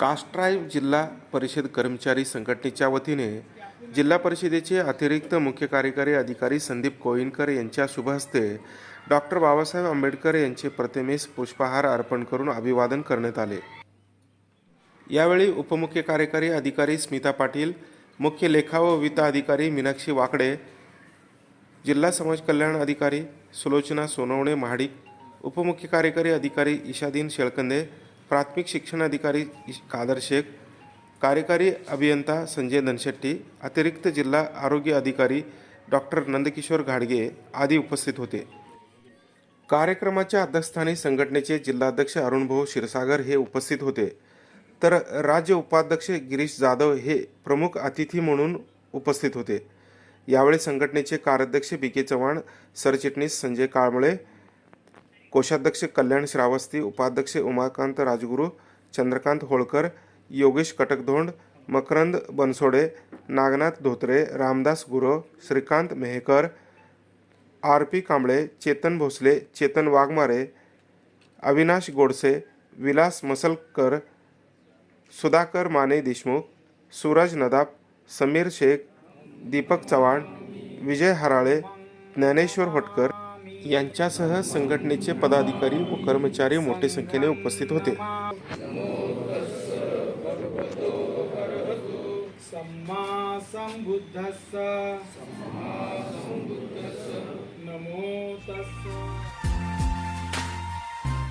कास्ट्राईव्ह जिल्हा परिषद कर्मचारी संघटनेच्या वतीने जिल्हा परिषदेचे अतिरिक्त मुख्य कार्यकारी अधिकारी संदीप कोईनकर यांच्या शुभहस्ते डॉक्टर बाबासाहेब आंबेडकर यांचे प्रतिमेस पुष्पहार अर्पण करून अभिवादन करण्यात आले. यावेळी उपमुख्य कार्यकारी अधिकारी स्मिता पाटील मुख्य लेखा व वित्त अधिकारी मीनाक्षी वाकडे जिल्हा समाज कल्याण अधिकारी सुलोचना सोनवणे महाडिक उपमुख्य कार्यकारी अधिकारी ईशादीन शेळकंदे प्राथमिक शिक्षण अधिकारी कादर शेख कार्यकारी अभियंता संजय धनशेट्टी अतिरिक्त जिल्हा आरोग्य अधिकारी डॉक्टर नंदकिशोर घाडगे आदी उपस्थित होते. कार्यक्रमाच्या अध्यक्षस्थानी संघटनेचे जिल्हाध्यक्ष अरुणभाऊ क्षीरसागर हे उपस्थित होते. तर राज्य उपाध्यक्ष गिरीश जाधव हे प्रमुख अतिथी म्हणून उपस्थित होते. यावेळी संघटनेचे कार्याध्यक्ष बी के चव्हाण सरचिटणीस संजय काळमळे कोषाध्यक्ष कल्याण श्रावस्ती उपाध्यक्ष उमाकांत राजगुरू चंद्रकांत होळकर योगेश कटकधोंड मकरंद बनसोडे नागनाथ धोत्रे रामदास गुरव श्रीकांत मेहकर आर पी कांबळे चेतन भोसले चेतन वाघमारे अविनाश गोडसे विलास मसलकर सुधाकर माने देशमुख सूरज नदाप समीर शेख दीपक चव्हाण विजय हराळे ज्ञानेश्वर होटकर यांच्यासह संघटनेचे पदाधिकारी व कर्मचारी मोठ्या संख्येने उपस्थित होते. नमो तस्स.